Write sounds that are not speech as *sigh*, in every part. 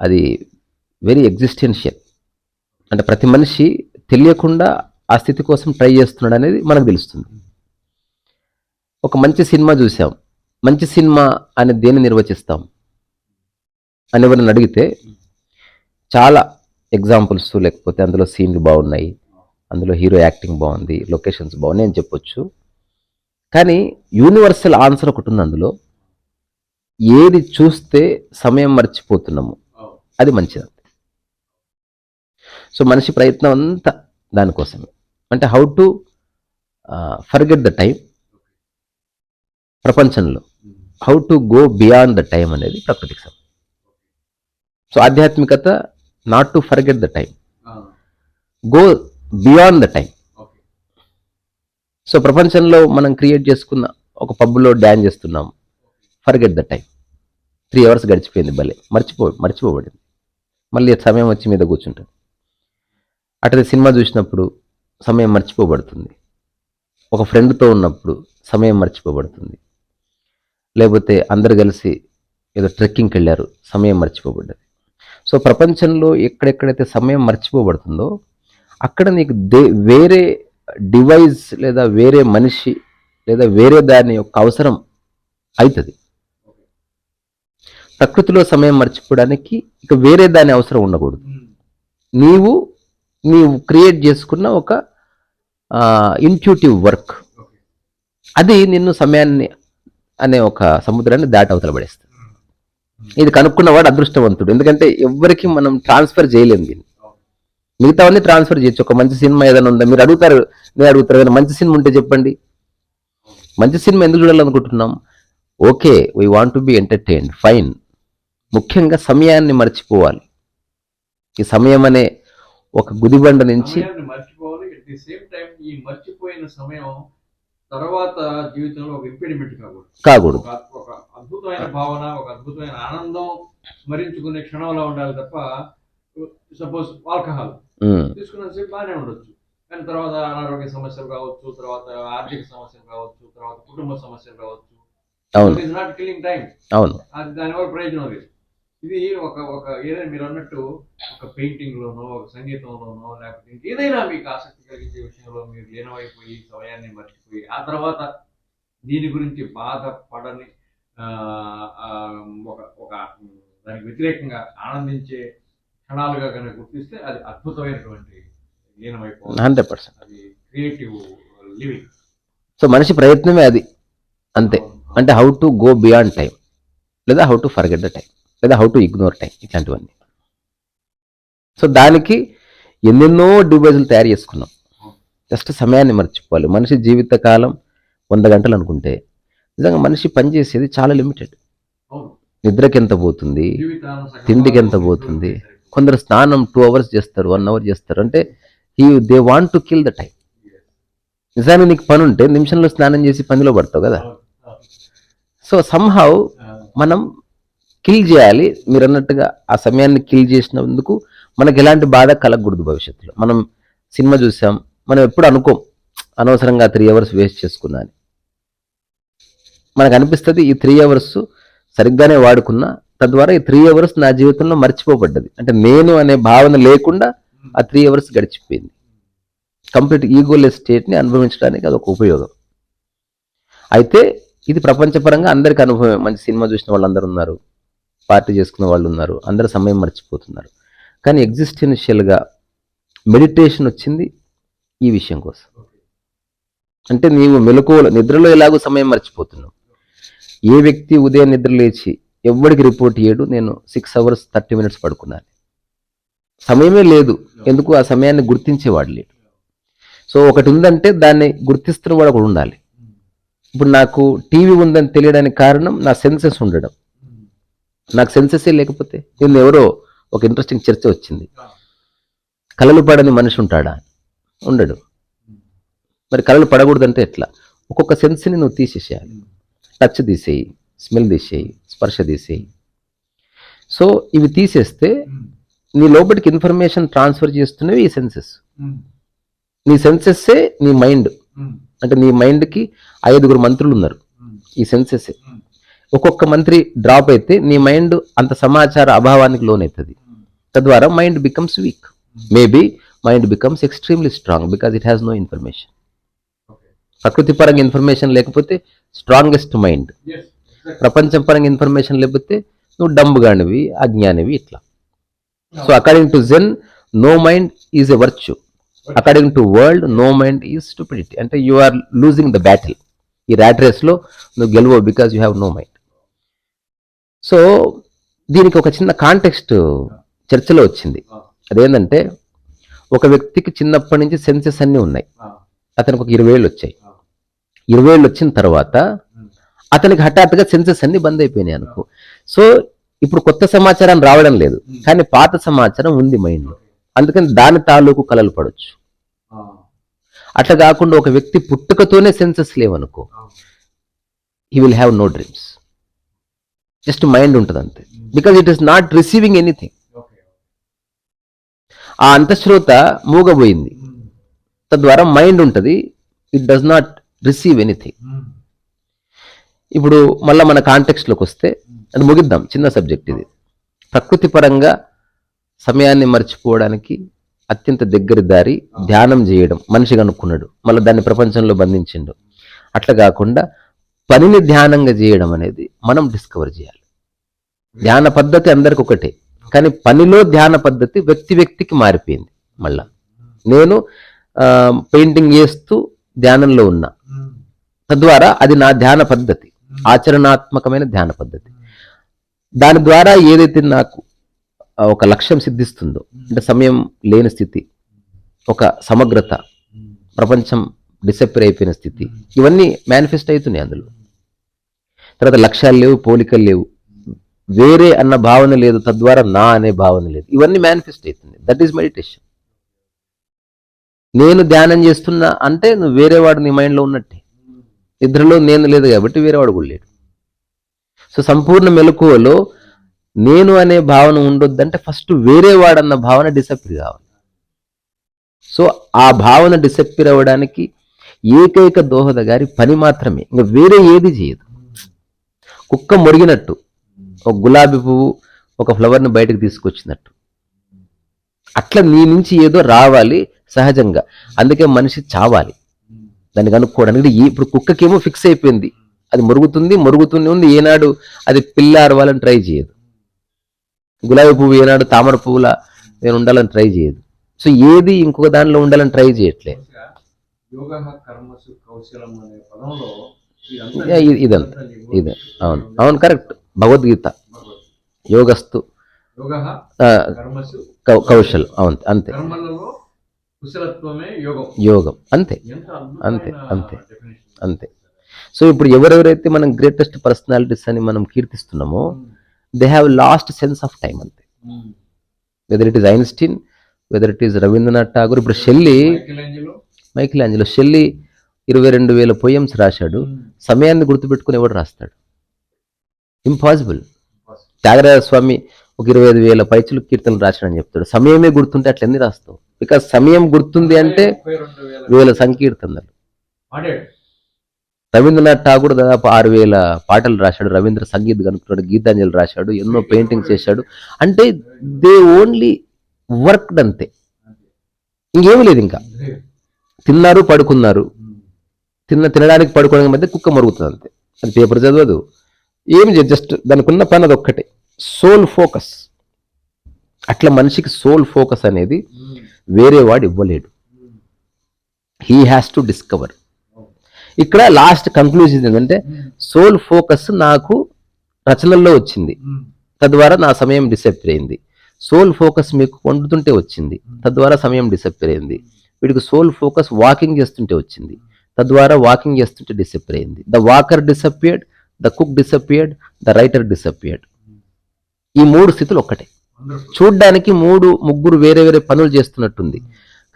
అది very existential అంటే ప్రతి మనిషి తెలియకుండా ఆ స్థితి కోసం ట్రై చేస్తున్నాడు అనేది మనకు తెలుస్తుంది. ఒక మంచి సినిమా చూసాం. మంచి సినిమా అనే దేన్ని నిర్వచిస్తాం? అని ఎవరిని అడిగితే చాలా ఎగ్జాంపుల్స్ లేకపోతే అందులో సీన్లు బాగున్నాయి. అందులో హీరో యాక్టింగ్ బాగుంది లొకేషన్స్ బాగున్నాయి అని చెప్పొచ్చు. కానీ యూనివర్సల్ ఆన్సర్ ఒకటి ఉంది అందులో. ఏది చూస్తే సమయం మర్చిపోతున్నాము. అది మంచిది సో మనిషి ప్రయత్నం అంతా దానికోసమే. అంటే how to forget the time ప్రపంచంలో. How to go beyond the time అనేది ప్రకృతికి సంబంధం సో ఆధ్యాత్మికత not to forget the time go beyond the time so ప్రపంచంలో మనం క్రియేట్ చేసుకున్న ఒక పబ్లో డ్యాన్స్ చేస్తున్నాం. Forget the time three hours గడిచిపోయింది భలే. మర్చిపో మర్చిపోబడింది. మళ్ళీ సమయం వచ్చి మీద కూర్చుంటుంది. అట్లా సినిమా చూసినప్పుడు సమయం మర్చిపోబడుతుంది. ఒక ఫ్రెండ్తో ఉన్నప్పుడు సమయం మర్చిపోబడుతుంది. లేకపోతే అందరు కలిసి ఏదో ట్రెక్కింగ్కి వెళ్ళారు సమయం మర్చిపోబడ్డది. సో ప్రపంచంలో ఎక్కడెక్కడైతే సమయం మర్చిపోబడుతుందో అక్కడ నీకు దే వేరే డివైస్ లేదా వేరే మనిషి లేదా వేరే దాని యొక్క అవసరం అవుతుంది ప్రకృతిలో సమయం మర్చిపోవడానికి ఇక వేరే దాని అవసరం ఉండకూడదు. నీవు నీవు క్రియేట్ చేసుకున్న ఒక ఇంట్యూటివ్ వర్క్ అది నిన్ను సమయాన్ని అనే ఒక సముద్రాన్ని దాటి అవతల పడేస్తుంది. ఇది కనుక్కున్నవాడు అదృష్టవంతుడు. ఎందుకంటే ఎవ్వరికి మనం ట్రాన్స్ఫర్ చేయలేము దీన్ని. మిగతావన్నీ ట్రాన్స్ఫర్ చేయొచ్చు. ఒక మంచి సినిమా ఏదైనా ఉందా? మీరు అడుగుతారు నేను అడుగుతారు కదా మంచి సినిమా ఉంటే చెప్పండి. మంచి సినిమా ఎందుకు చూడాలనుకుంటున్నాం? Okay we want to be entertained fine ముఖ్యంగా సమయాన్ని మర్చిపోవాలి. ఈ సమయం అనే ఒక గుదిబండ నుంచి మర్చిపోవాలి. అట్ ది సేమ్ టైం ఈ మర్చిపోయిన సమయం తర్వాత జీవితంలో ఒక ఇంపెడిమెంట్ కాకూడదు. కాకూడదు. ఒక అద్భుతమైన భావన ఒక అద్భుతమైన ఆనందం స్మరించుకునే క్షణంలో ఉండాలి తప్ప సపోజ్ ఆల్కహాల్ తీసుకున్నంతసేపు బాగానే ఉండొచ్చు. కానీ తర్వాత అనారోగ్య సమస్యలు కావచ్చు తర్వాత ఆర్థిక సమస్యలు కావచ్చు తర్వాత కుటుంబ సమస్యలు కావచ్చు. అవును. నాట్ కిల్లింగ్ టైం అవును. దానివల్ల ప్రయోజనం లేదు. ఇది ఒక ఒక ఏదైనా మీరు అన్నట్టు ఒక పెయింటింగ్ లోనో ఒక సంగీతంలోనో లేకపోతే ఇంకేదైనా మీకు ఆసక్తి కలిగించే విషయంలో మీరు లీనమైపోయి సమయాన్ని మర్చిపోయి ఆ తర్వాత దీని గురించి బాధపడని ఒక ఒక దానికి వ్యతిరేకంగా ఆనందించే క్షణాలుగా కనుక గుర్తిస్తే అది అద్భుతమైనటువంటి హండ్రెడ్ పర్సెంట్. అది క్రియేటివ్ లివింగ్. సో మనిషి ప్రయత్నమే అది. అంతే. అంటే how to go beyond time లేదా how to forget the time లేదా హౌ టు ఇగ్నోర్ టైం ఇట్లాంటివన్నీ. సో దానికి ఎన్నెన్నో డివైజులు తయారు చేసుకున్నాం. జస్ట్ సమయాన్ని మర్చిపోవాలి. మనిషి జీవిత కాలం వంద గంటలు అనుకుంటే నిజంగా మనిషి పనిచేసేది చాలా లిమిటెడ్ నిద్రకి ఎంత పోతుంది? తిండికి ఎంత పోతుంది? కొందరు స్నానం టూ అవర్స్ చేస్తారు వన్ అవర్ చేస్తారు. అంటే ఈ they want to kill the time నిజానికి నీకు పని ఉంటే నిమిషంలో స్నానం చేసి పనిలో పడతావు కదా. సో సంహౌ మనం కిల్ చేయాలి. మీరు అన్నట్టుగా ఆ సమయాన్ని కిల్ చేసినందుకు మనకి ఎలాంటి బాధ కలగకూడదు భవిష్యత్తులో. మనం సినిమా చూసాం. మనం ఎప్పుడు అనుకోం. అనవసరంగా త్రీ అవర్స్ వేస్ట్ చేసుకున్నా అని. మనకు అనిపిస్తుంది ఈ త్రీ అవర్స్ సరిగ్గానే వాడుకున్నా. తద్వారా ఈ త్రీ అవర్స్ నా జీవితంలో మర్చిపోబడ్డది. అంటే నేను అనే భావన లేకుండా ఆ త్రీ అవర్స్ గడిచిపోయింది. కంప్లీట్ ఈగోలెస్ స్టేట్ని అనుభవించడానికి అదొక ఉపయోగం. అయితే ఇది ప్రపంచపరంగా అందరికీ అనుభవం. మంచి సినిమా చూసిన వాళ్ళందరూ ఉన్నారు. పార్టీ చేసుకున్న వాళ్ళు ఉన్నారు. అందరూ సమయం మర్చిపోతున్నారు. కానీ ఎగ్జిస్టెన్షియల్గా మెడిటేషన్ వచ్చింది ఈ విషయం కోసం. అంటే నీవు మెలకువలో నిద్రలో ఎలాగో సమయం మర్చిపోతున్నావు. ఏ వ్యక్తి ఉదయం నిద్ర లేచి ఎవ్వడికి రిపోర్ట్ చేయడు నేను సిక్స్ అవర్స్ థర్టీ మినిట్స్ పడుకున్నాను. సమయమే లేదు. ఎందుకు? ఆ సమయాన్ని గుర్తించేవాడు లేడు. సో ఒకటి ఉందంటే దాన్ని గుర్తిస్తున్న వాడు ఒకడు ఉండాలి. ఇప్పుడు నాకు టీవీ ఉందని తెలియడానికి కారణం నా సెన్సెస్ ఉండడం. నాకు సెన్సెసే లేకపోతే నిన్న ఎవరో ఒక ఇంట్రెస్టింగ్ చర్చ వచ్చింది. కలలు పడని మనిషి ఉంటాడా? ఉండడు. మరి కలలు పడకూడదంటే ఎట్లా? ఒక్కొక్క సెన్స్ని నువ్వు తీసేసేయాలి. టచ్ తీసేయి స్మెల్ తీసేయి స్పర్శ తీసేయి. సో ఇవి తీసేస్తే నీ లోపలికి ఇన్ఫర్మేషన్ ట్రాన్స్ఫర్ చేస్తున్నవి ఈ సెన్సెస్ నీ సెన్సెస్సే నీ మైండ్ అంటే నీ మైండ్కి ఐదుగురు మంత్రులు ఉన్నారు ఈ సెన్సెస్ ఒక్కొక్క మంత్రి డ్రాప్ అయితే నీ మైండ్ అంత సమాచార అభావానికి లోనవుతుంది తద్వారా mind becomes weak maybe mind becomes extremely strong because it has no information ప్రకృతి పరంగా ఇన్ఫర్మేషన్ లేకపోతే స్ట్రాంగెస్ట్ మైండ్ ప్రపంచం పరంగా ఇన్ఫర్మేషన్ లేకపోతే నువ్వు డంబుగానివి అజ్ఞానివి ఇట్లా. So according to Zen no mind is a virtue according to world no mind is stupidity అంటే you are losing the battle ఈ ర్యాట్ రేస్లో నువ్వు గెలవవు because you have no mind so దీనికి ఒక చిన్న కాంటెక్స్ట్ చర్చలో వచ్చింది. అదేంటంటే ఒక వ్యక్తికి చిన్నప్పటి నుంచి సెన్సెస్ అన్నీ ఉన్నాయి. అతనికి ఒక ఇరవై ఏళ్ళు వచ్చాయి. ఇరవై ఏళ్ళు వచ్చిన తర్వాత అతనికి హఠాత్తుగా సెన్సెస్ అన్ని బంద్ అయిపోయినాయి అనుకో. సో ఇప్పుడు కొత్త సమాచారం రావడం లేదు. కానీ పాత సమాచారం ఉంది మైండ్లో. అందుకని దాని తాలూకు కలలు పడవచ్చు అట్లా కాకుండా ఒక వ్యక్తి పుట్టుకతోనే senses లేవనుకో he will have no dreams just mind ఉంటుంది అంతే because it is not receiving anything ఆ అంతశ్రోత మూగబోయింది. తద్వారా మైండ్ ఉంటుంది. It does not receive anything ఇప్పుడు మళ్ళీ మన కాంటెక్స్ట్లోకి వస్తే అది ముగిద్దాం. చిన్న సబ్జెక్ట్ ఇది. ప్రకృతి పరంగా సమయాన్ని మర్చిపోవడానికి అత్యంత దగ్గరి దారి ధ్యానం చేయడం. మనిషి కనుక్కున్నాడు. మళ్ళీ దాన్ని ప్రపంచంలో బంధించిండు. అట్లా కాకుండా పనిని ధ్యానంగా చేయడం అనేది మనం డిస్కవర్ చేయాలి. ధ్యాన పద్ధతి అందరికి ఒకటే కానీ పనిలో ధ్యాన పద్ధతి వ్యక్తి వ్యక్తికి మారిపోయింది మళ్ళా. నేను పెయింటింగ్ చేస్తూ ధ్యానంలో ఉన్నా. తద్వారా అది నా ధ్యాన పద్ధతి ఆచరణాత్మకమైన ధ్యాన పద్ధతి. దాని ద్వారా ఏదైతే నాకు ఒక లక్ష్యం సిద్ధిస్తుందో అంటే సమయం లేని స్థితి ఒక సమగ్రత ప్రపంచం డిసప్పేర్ అయిపోయిన స్థితి ఇవన్నీ మేనిఫెస్ట్ అవుతున్నాయి అందులో. తర్వాత లక్ష్యాలు లేవు పోలికలు లేవు. వేరే అన్న భావన లేదు తద్వారా నా అనే భావన లేదు. ఇవన్నీ మేనిఫెస్ట్ అవుతుంది. దట్ ఈస్ మెడిటేషన్ నేను ధ్యానం చేస్తున్నా అంటే నువ్వు వేరేవాడు నీ మైండ్లో ఉన్నట్టే. నిద్రలో నేను లేదు కాబట్టి వేరేవాడు కూడా లేడు. సో సంపూర్ణ మెలకువలో నేను అనే భావన ఉండొద్దంటే ఫస్ట్ వేరేవాడన్న భావన డిసప్పిర్ కావాలి. సో ఆ భావన డిసప్పిర్ అవ్వడానికి ఏకైక దోహద గారి పని మాత్రమే. ఇంకా వేరే ఏది చేయదు. కుక్క మురిగినట్టు ఒక గులాబీ పువ్వు ఒక ఫ్లవర్ని బయటకు తీసుకొచ్చినట్టు. అట్లా నీ నుంచి ఏదో రావాలి సహజంగా. అందుకే మనిషి చావాలి. దాన్ని కనుక్కోవడానికి ఇప్పుడు కుక్కకేమో ఫిక్స్ అయిపోయింది. అది మురుగుతుంది మురుగుతుంది ఉంది. ఏనాడు అది పిల్ల అరవాలని ట్రై చేయదు. గులాబీ పువ్వు ఏనాడు తామర పువ్వుల నేను ఉండాలని ట్రై చేయదు. సో ఏది ఇంకొక దానిలో ఉండాలని ట్రై చేయట్లేదు యోగ కర్మసు కౌశలం అనే పదంలో ఇదంతా. ఇదే. అవును. అవును కరెక్ట్. భగవద్గీత. యోగస్తు కౌశల్. అవును అంతే. యోగం. అంతే. అంతే, అంతే. అంతే. సో ఇప్పుడు ఎవరెవరైతే మనం గ్రేటెస్ట్ పర్సనాలిటీస్ అని మనం కీర్తిస్తున్నామో they have lost sense of time అంతే. Whether it is Einstein whether it is Rabindranath Tagore ఇప్పుడు షెల్లి మైకిల్ ఆంజలో షెల్లి ఇరవై రెండు వేల పోయమ్స్ రాశాడు. సమయాన్ని గుర్తుపెట్టుకుని ఎవడు రాస్తాడు? ఇంపాసిబుల్ త్యాగరాజ స్వామి ఒక ఇరవై ఐదు వేల పైచులు కీర్తనలు రాశాడని చెప్తాడు. సమయమే గుర్తుంటే అట్లా ఎన్ని రాస్తావు? బికాస్ సమయం గుర్తుంది అంటే వేల సంకీర్తనలు. రవీంద్రనాథ్ ఠాగూర్ దాదాపు ఆరు వేల పాటలు రాశాడు. రవీంద్ర సంగీత్ కనుక్కున్నాడు గీతాంజలి రాశాడు ఎన్నో పెయింటింగ్స్ చేశాడు. అంటే దే ఓన్లీ వర్క్డ్ అంతే. ఇంకేమీ లేదు ఇంకా. తిన్నారు పడుకున్నారు. తిన్న తినడానికి పడుకోవడానికి మధ్య కుక్క మరుగుతుంది అంతే అది పేపర్ చదవదు. ఏమి చేయదు జస్ట్ దానికి ఉన్న పని అది ఒక్కటే సోల్ ఫోకస్ అట్లా మనిషికి సోల్ ఫోకస్ అనేది ఉమ్, వేరే వాడు ఇవ్వలేడు. హీ హ్యాస్ టు డిస్కవర్ ఇక్కడ లాస్ట్ కంక్లూజన్ ఏంటంటే సోల్ ఫోకస్ నాకు రచనల్లో వచ్చింది. ఉమ్, తద్వారా నా సమయం డిసప్పేర్ అయింది. సోల్ ఫోకస్ మీకు వండుతుంటే వచ్చింది. తద్వారా సమయం డిసప్పేర్ అయింది. వీడికి సోల్ ఫోకస్ వాకింగ్ చేస్తుంటే వచ్చింది. తద్వారా వాకింగ్ చేస్తుంటే డిసప్పేర్ అయింది. The walker disappeared the cook disappeared the writer disappeared ఈ మూడు స్థితులు ఒక్కటే. చూడ్డానికి మూడు ముగ్గురు వేరే వేరే పనులు చేస్తున్నట్టుంది.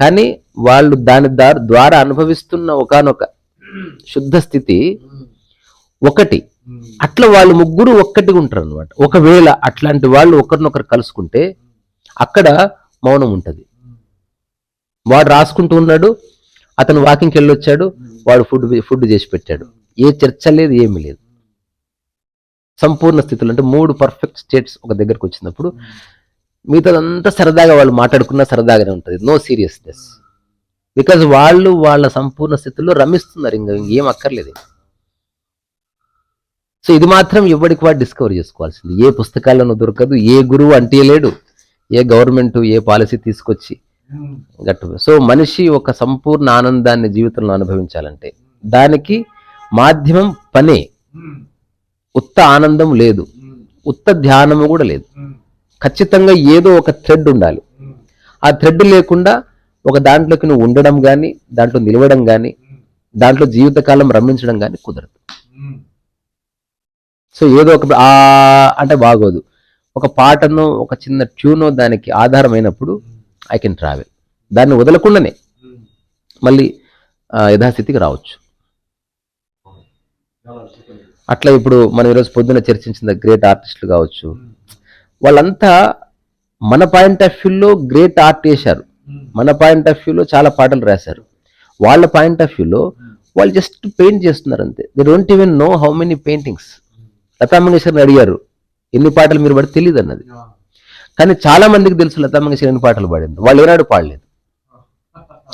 కానీ వాళ్ళు దాని దారి ద్వారా అనుభవిస్తున్న ఒకానొక శుద్ధ స్థితి ఒకటి. అట్లా వాళ్ళు ముగ్గురు ఒక్కటిగా ఉంటారు అనమాట ఒకవేళ అట్లాంటి వాళ్ళు ఒకరినొకరు కలుసుకుంటే అక్కడ మౌనం ఉంటుంది. వాడు రాసుకుంటూ ఉన్నాడు అతను వాకింగ్కి వెళ్ళొచ్చాడు వాడు ఫుడ్ ఫుడ్ చేసి పెట్టాడు. ఏ చర్చ లేదు ఏమీ లేదు. సంపూర్ణ స్థితులు అంటే మూడు పర్ఫెక్ట్ స్టేట్స్ ఒక దగ్గరకు వచ్చినప్పుడు మిగతాదంతా సరదాగా వాళ్ళు మాట్లాడుకున్నా సరదాగానే ఉంటుంది. No seriousness. బికాజ్ వాళ్ళు వాళ్ళ సంపూర్ణ స్థితిలో రమిస్తున్నారు ఇంకా ఇంకేం అక్కర్లేదు. సో ఇది మాత్రం ఎవరికి వాడు డిస్కవర్ చేసుకోవాల్సింది. ఏ పుస్తకాలను దొరకదు ఏ గురువు అంటే లేడు ఏ గవర్నమెంట్ ఏ పాలసీ తీసుకొచ్చి గట్టు. సో మనిషి ఒక సంపూర్ణ ఆనందాన్ని జీవితంలో అనుభవించాలంటే దానికి మాధ్యమం పనే. ఉత్త ఆనందం లేదు. ఉత్త ధ్యానము కూడా లేదు. ఖచ్చితంగా ఏదో ఒక థ్రెడ్ ఉండాలి. ఆ థ్రెడ్ లేకుండా ఒక దాంట్లోకి నువ్వు ఉండడం కానీ దాంట్లో నిలవడం కానీ దాంట్లో జీవితకాలం రమించడం కానీ కుదరదు. సో ఏదో ఒక అంటే బాగోదు. ఒక పాటను ఒక చిన్న ట్యూనో దానికి ఆధారమైనప్పుడు ఐ కెన్ ట్రావెల్ దాన్ని వదలకుండానే మళ్ళీ యథాస్థితికి రావచ్చు. అట్లా ఇప్పుడు మనం ఈరోజు పొద్దున చర్చించిన గ్రేట్ ఆర్టిస్టులు కావచ్చు. వాళ్ళంతా మన పాయింట్ ఆఫ్ వ్యూలో గ్రేట్ ఆర్ట్ చేశారు. మన పాయింట్ ఆఫ్ వ్యూలో చాలా పాటలు రాశారు. వాళ్ళ పాయింట్ ఆఫ్ వ్యూలో వాళ్ళు జస్ట్ పెయింట్ చేస్తున్నారు అంతే. They don't even know how many paintings Lata మంగేశ్వర్ని అడిగారు ఎన్ని పాటలు మీరు పడితే తెలియదు అన్నది. కానీ చాలా మందికి తెలుసు లతా మంగేశ్వర్ ఎన్ని పాటలు పాడింది వాళ్ళు ఏనాడు పాడలేదు.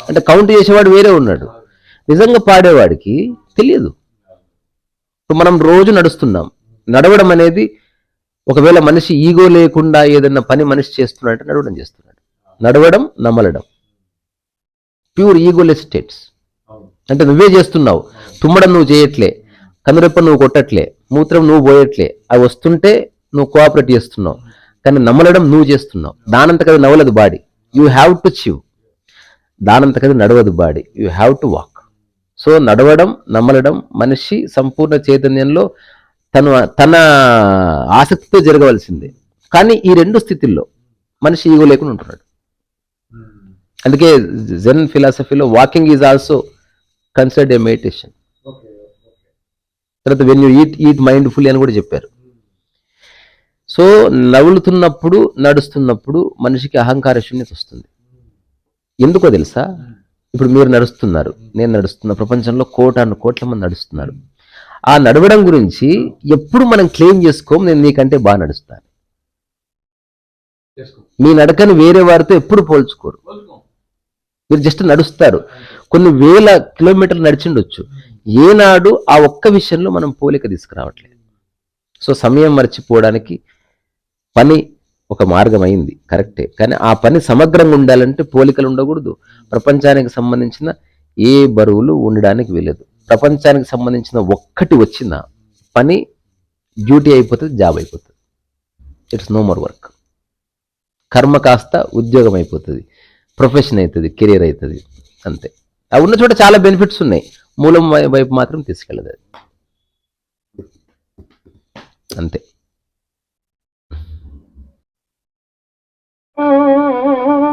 అంటే కౌంట్ చేసేవాడు వేరే ఉన్నాడు. నిజంగా పాడేవాడికి తెలియదు. మనం రోజు నడుస్తున్నాం. నడవడం అనేది ఒకవేళ మనిషి ఈగో లేకుండా ఏదైనా పని మనిషి చేస్తున్నాడంటే నడవడం చేస్తున్నాడు. నడవడం నమలడం. Pure egoless states. అంటే నువ్వే చేస్తున్నావు. తుమ్మడం నువ్వు చేయట్లే. కనురెప్ప నువ్వు కొట్టట్లే. మూత్రం నువ్వు పోయట్లే. అవి వస్తుంటే నువ్వు కోఆపరేట్ చేస్తున్నావు. కానీ నమలడం నువ్వు చేస్తున్నావు. దానంతకది నవలదు body. You have to chew దానంతకది నడవదు body. You have to walk so నడవడం నమలడం మనిషి సంపూర్ణ చైతన్యంలో తను తన ఆసక్తితో జరగవలసిందే. కానీ ఈ రెండు స్థితిల్లో మనిషి ఈగో లేకుండా ఉంటున్నాడు. అందుకే Zen ఫిలాసఫీలో walking is also considered a meditation. తర్వాత when you eat eat mindful అని కూడా చెప్పారు. సో నవ్వులుతున్నప్పుడు నడుస్తున్నప్పుడు మనిషికి అహంకార శూన్యత వస్తుంది. ఎందుకో తెలుసా? ఇప్పుడు మీరు నడుస్తున్నారు. నేను నడుస్తున్నా ప్రపంచంలో కోటాను కోట్ల మంది నడుస్తున్నారు. ఆ నడవడం గురించి ఎప్పుడు మనం క్లెయిమ్ చేసుకోం నేను నీకంటే బాగా నడుస్తాను. మీ నడకని వేరే వారితో ఎప్పుడు పోల్చుకోరు. మీరు జస్ట్ నడుస్తారు. కొన్ని వేల కిలోమీటర్లు నడిచిండొచ్చు ఏనాడు ఆ ఒక్క విషయంలో మనం పోలిక తీసుకురావట్లేదు. సో సమయం మర్చిపోవడానికి పని ఒక మార్గం అయింది కరెక్టే. కానీ ఆ పని సమగ్రంగా ఉండాలంటే పోలికలు ఉండకూడదు. ప్రపంచానికి సంబంధించిన ఏ బరువులు ఉండడానికి వీలదు ప్రపంచానికి సంబంధించిన ఒక్కటి వచ్చిన పని డ్యూటీ అయిపోతుంది జాబ్ అయిపోతుంది. ఇట్స్ నో మోర్ వర్క్ కర్మ కాస్త ఉద్యోగం అయిపోతుంది ప్రొఫెషన్ అవుతుంది కెరీర్ అవుతుంది అంతే. అవి ఉన్న చోట చాలా బెనిఫిట్స్ ఉన్నాయి. మూలం వైపు మాత్రం తీసుకెళ్ళదు అది. అంతే. Mm-hmm.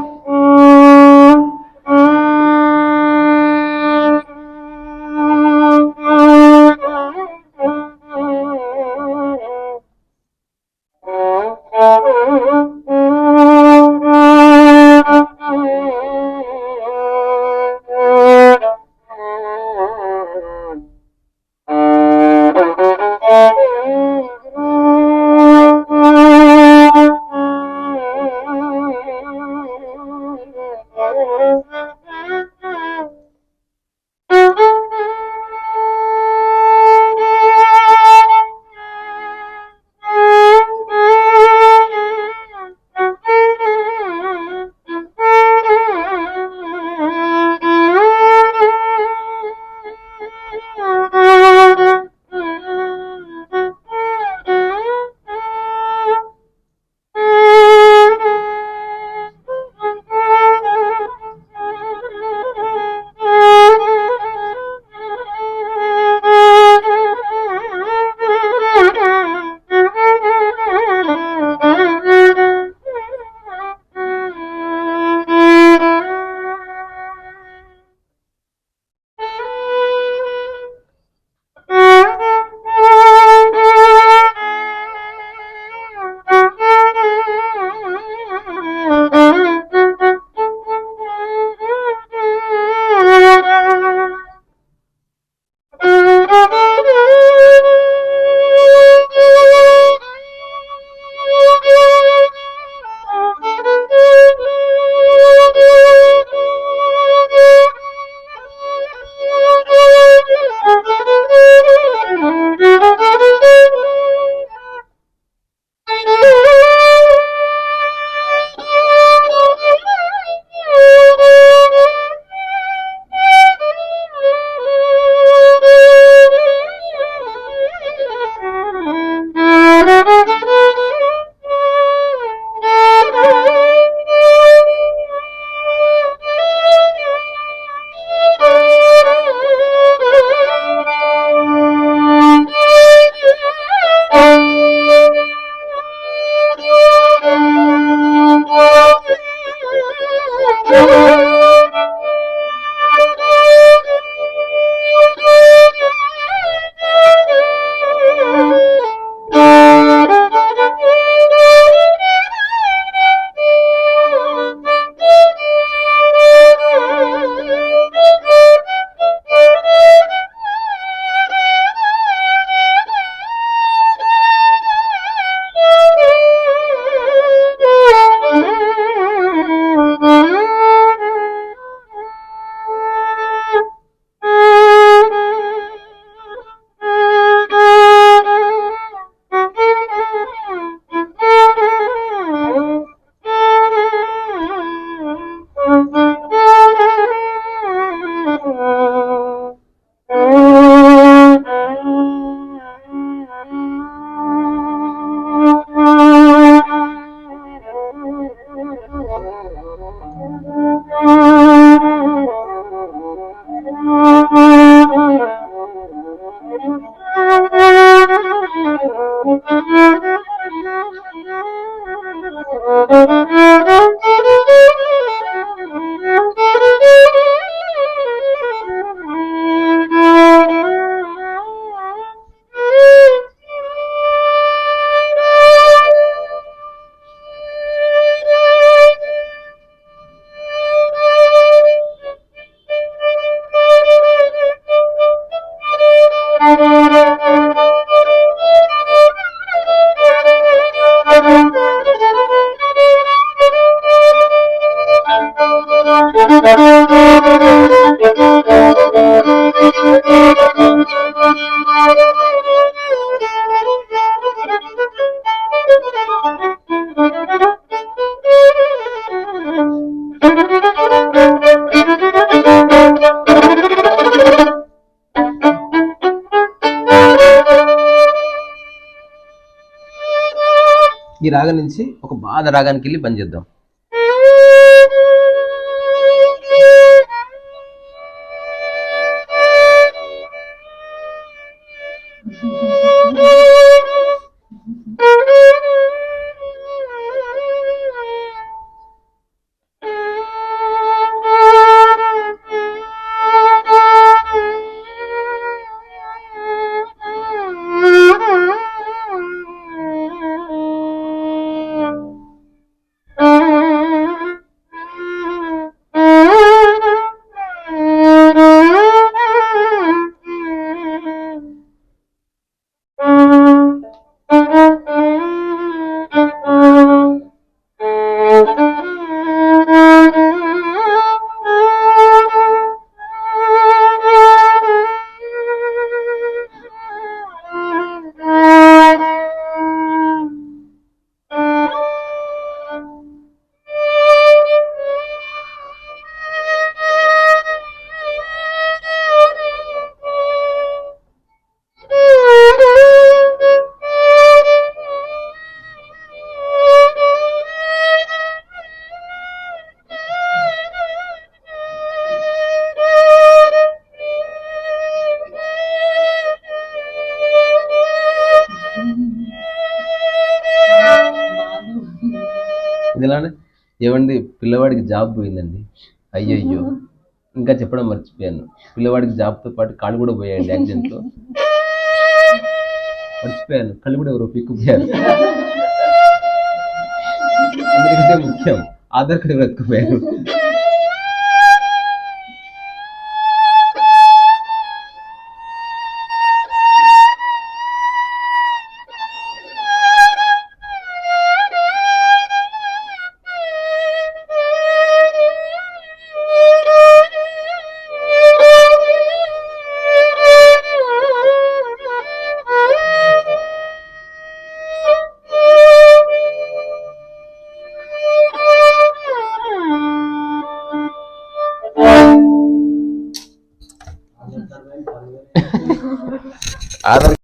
ఈ రాగం నుంచి ఒక బాధ రాగానికి వెళ్ళి పని పిల్లవాడికి జాబ్ పోయిందండి. అయ్యయ్యో. ఇంకా చెప్పడం మర్చిపోయాను. పిల్లవాడికి జాబ్తో పాటు కాళ్ళు కూడా పోయాయండి యాక్సిడెంట్లో మర్చిపోయాను. కళ్ళు కూడా ఎవరో పీక్కుపోయారు. *laughs* అందరికంటే ముఖ్యం. ఆధార్ కార్డు వెతుకుపోయారు ఆధార్